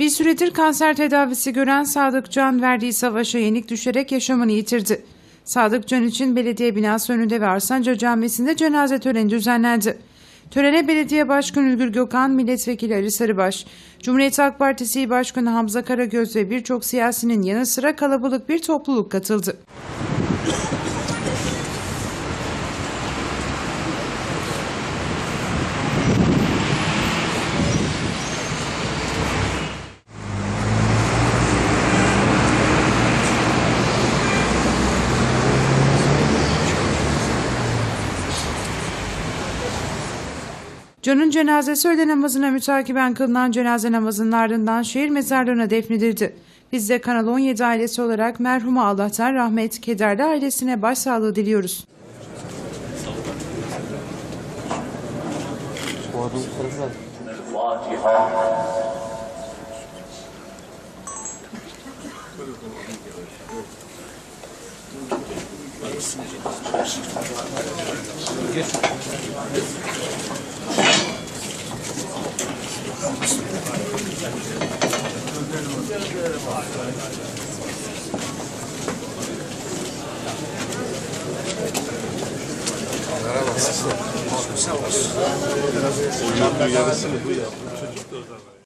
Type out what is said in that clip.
Bir süredir kanser tedavisi gören Sadık Can verdiği savaşa yenik düşerek yaşamını yitirdi. Sadık Can için belediye binası önünde ve Arsanca Camisi'nde cenaze töreni düzenlendi. Törene Belediye Başkanı Ülgür Gökhan, Milletvekili Ali Sarıbaş, Cumhuriyet Halk Partisi Başkanı Hamza Karagöz ve birçok siyasinin yanı sıra kalabalık bir topluluk katıldı. Can'ın cenazesi öğle namazına mütakiben kılınan cenaze namazının ardından şehir mezarlığına defnedildi. Biz de Kanal 17 ailesi olarak merhuma Allah'tan rahmet, kederli ailesine başsağlığı diliyoruz. Geç. Merhaba. Nasılsın? Sağ olasın. Uyuduğu yarısını bu yaptım. Çocuk da o zaman.